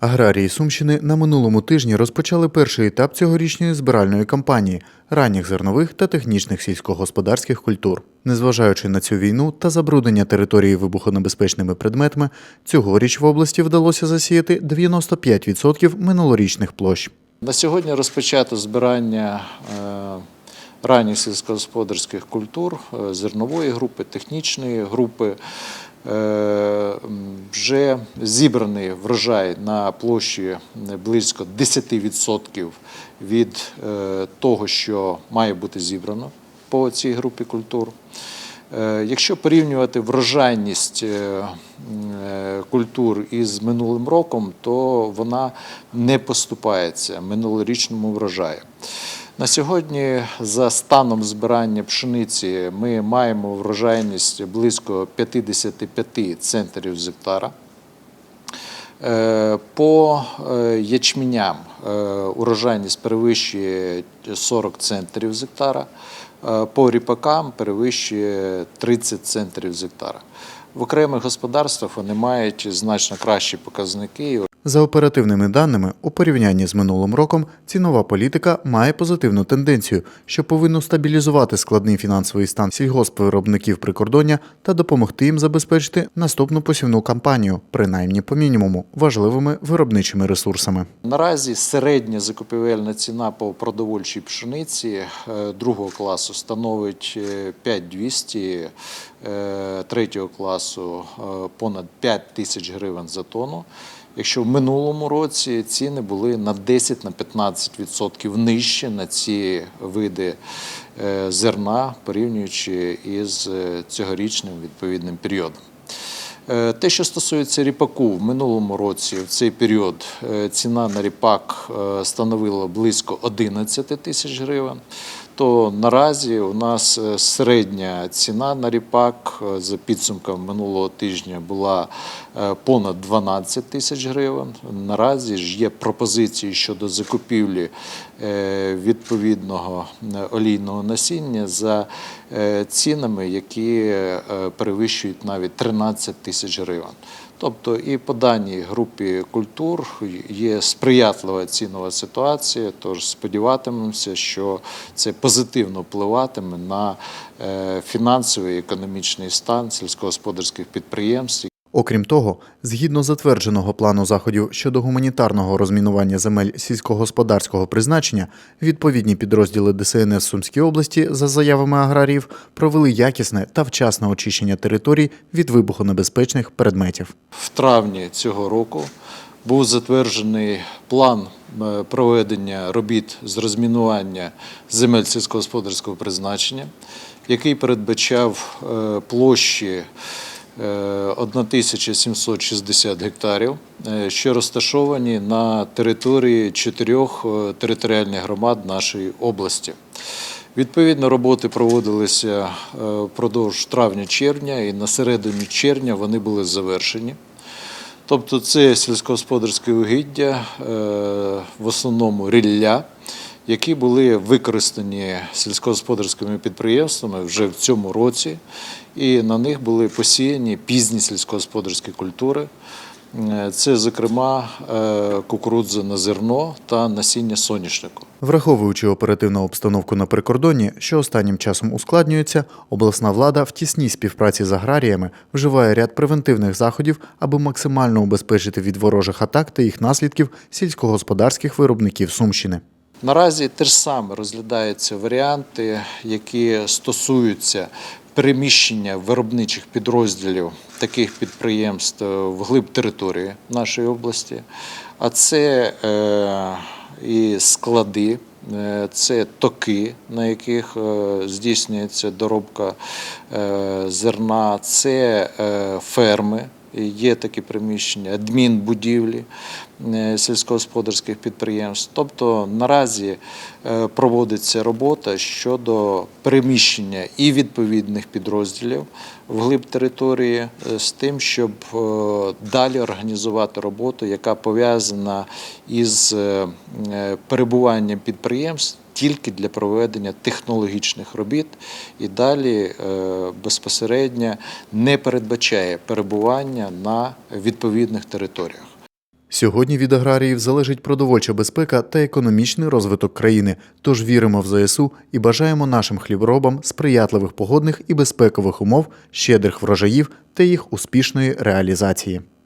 Аграрії Сумщини на минулому тижні розпочали перший етап цьогорічної збиральної кампанії ранніх зернових та технічних сільськогосподарських культур. Незважаючи на цю війну та забруднення території вибухонебезпечними предметами, цьогоріч в області вдалося засіяти 95% минулорічних площ. На сьогодні розпочато збирання е, ранніх сільськогосподарських культур е, зернової групи, технічної групи. Е, Вже зібраний врожай на площі близько 10% від е, того, що має бути зібрано по цій групі культур. Е, Якщо порівнювати врожайність культур із минулим роком, то вона не поступається минулорічному врожаю. На сьогодні, за станом збирання пшениці, ми маємо врожайність близько 55 центрів з гектара. Е, По е, ячменям е, урожайність перевищує 40 центрів з гектара, по ріпакам перевищує 30 центрів з гектара. В окремих господарствах вони мають значно кращі показники. За оперативними даними, у порівнянні з минулим роком цінова політика має позитивну тенденцію, що повинно стабілізувати складний фінансовий стан сільгоспвиробників прикордоння та допомогти їм забезпечити наступну посівну кампанію, принаймні по мінімуму, важливими виробничими ресурсами. Наразі середня закупівельна ціна по продовольчій пшениці е, другого класу становить е, 5200, е, третього класу е, понад 5 тисяч гривень за тонну. Якщо в минулому році ціни були на 10-15% нижче на ці види е, зерна, порівнюючи із е, цьогорічним відповідним періодом. Е, Те, що стосується ріпаку, в минулому році в цей період ціна на ріпак становила близько 11 тисяч гривень. То наразі у нас е, середня ціна на ріпак е, за підсумком минулого тижня була е, понад 12 тисяч гривень. Наразі ж є пропозиції щодо закупівлі відповідного олійного насіння за цінами, які е, перевищують навіть 13 тисяч гривень. Тобто і по даній групі культур є сприятлива цінова ситуація, тож сподіватимемося, що це позитивно впливатиме на е, фінансовий економічний стан сільськогосподарських підприємств. Окрім того, згідно затвердженого плану заходів щодо гуманітарного розмінування земель сільськогосподарського призначення, відповідні підрозділи ДСНС Сумській області, за заявами аграріїв, провели якісне та вчасне очищення територій від вибухонебезпечних предметів. В травні цього року був затверджений план е, проведення робіт з розмінування земель сільськогосподарського призначення, який передбачав е, площі 1760 гектарів, е, що розташовані на території чотирьох е, територіальних громад нашої області. Відповідно, роботи проводилися е, впродовж травня-червня, і на середині червня вони були завершені. Тобто це сільськогосподарське угіддя, е, в основному рілля, які були використані сільськогосподарськими підприємствами вже в цьому році, і на них були посіяні пізні сільськогосподарські культури. Е, Це, зокрема, е, кукурудза на зерно та насіння соняшнику. Враховуючи оперативну обстановку на прикордонні, що останнім часом ускладнюється, обласна влада в тісній співпраці з аграріями вживає ряд превентивних заходів, аби максимально убезпечити від ворожих атак та їх наслідків сільськогосподарських виробників Сумщини. Наразі те ж саме розглядаються варіанти, які стосуються переміщення виробничих підрозділів таких підприємств в глиб території нашої області. А це е, і склади, е, це токи, на яких е, здійснюється доробка зерна, це ферми. Є такі приміщення, адмінбудівлі е, сільськогосподарських підприємств. Тобто наразі е, проводиться робота щодо переміщення і відповідних підрозділів вглиб території е, з тим, щоб далі організувати роботу, яка пов'язана із перебуванням підприємств тільки для проведення технологічних робіт і далі е, безпосередньо не передбачає перебування на відповідних територіях. Сьогодні від аграріїв залежить продовольча безпека та економічний розвиток країни. Тож віримо в ЗСУ і бажаємо нашим хліборобам сприятливих погодних і безпекових умов, щедрих врожаїв та їх успішної реалізації.